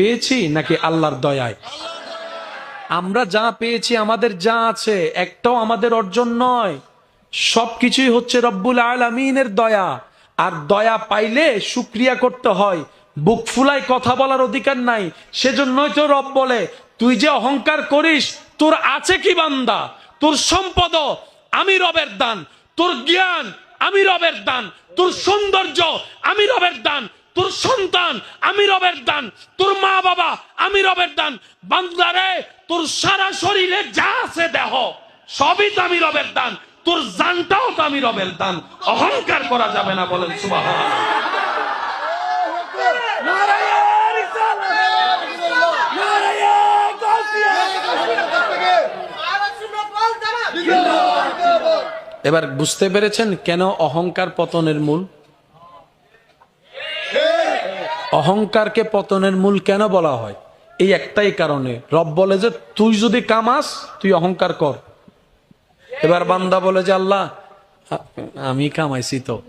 পেয়েছি নাকি আল্লাহর দয়ায়? আমরা যা পেয়েছি, আমাদের যা আছে, একটাও আমাদের অর্জন নয়। সবকিছুই হচ্ছে রব্বুল আলমিনের দয়া। আর দয়া পাইলে সুক্রিয়া করতে হয়। বুক ফুলাই কথা বলার অধিকার নাই। সেজন্যই তো রব বলে, তুই যে অহংকার করিস, তোর আছে কি বান্দা? তোর সম্পদ আমি রবের দান। তোর জ্ঞান আমি রবের দান। তোর সৌন্দর্য আমি রবের দান। তোর সন্তান আমি রবের দান, তোর মা বাবা আমি রবের দান। বান্দারে, তোর সারা শরীরে যা আছে দেহ, সবই তো আমি রবের দান, তোর জানটাও তো আমি রবের দান। অহংকার করা যাবে না বলেন সুবাহ এবার বুঝতে পেরেছেন কেন অহংকার পতনের মূল? অহংকারকে পতনের মূল কেন বলা হয়? এই একটাই কারণে। রব বলে যে, তুই যদি কামাস, তুই অহংকার কর। এবার বান্দা বলে যে, আল্লাহ, আমি কামাইছি তো।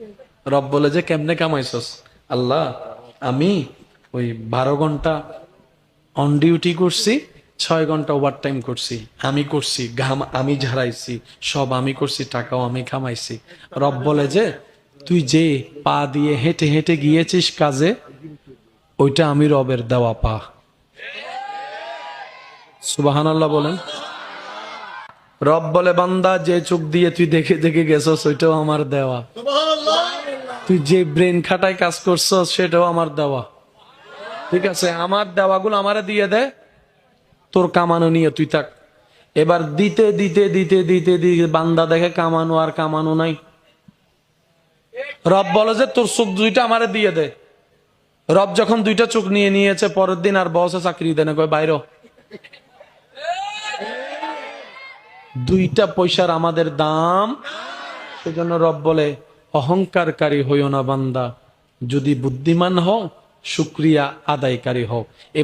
রব বলে যে, কেমনে কামাইছস? আল্লাহ, আমি ওই বারো ঘণ্টা অন ডিউটি করছি, ছয় ঘণ্টা ওভার টাইম করছি। আমি করছি, ঘাম আমি ঝাড়াইছি, সব আমি করছি, টাকাও আমি কামাইছি। রব বলে যে, তুই যে পা দিয়ে হেঁটে হেঁটে গিয়েছিস কাজে ওইটা আমি রবের দেওয়া পা। সুবাহান আল্লাহ বলেন। রব বলে বান্দা যে চোখ দিয়ে তুই দেখে দেখে গেছস ওইটাও আমার দেওয়া। তুই যে ব্রেন খাটায় কাজ করছস সেটাও আমার দেওয়া। ঠিক আছে আমার দেওয়াগুলো আমারে দিয়ে দে তোর কামানো নিয়ে তুই থাক। এবার দিতে দিতে দিতে দিতে দিতে বান্দা দেখে কামানো আর কামানো নাই। রব বলে যে তোর চোখ দুইটা আমারে দিয়ে দে। রব যখন দুইটা চোখ নিয়ে নিয়েছে, পরের দিন আর বসে চাকরি দেন বাইর। দুইটা পয়সার আমাদের দাম। সেজন্য রব বলে, অহংকারকারী হইও না বান্দা। যদি বুদ্ধিমান হও, শুক্রিয়া আদায়কারী হও। এবার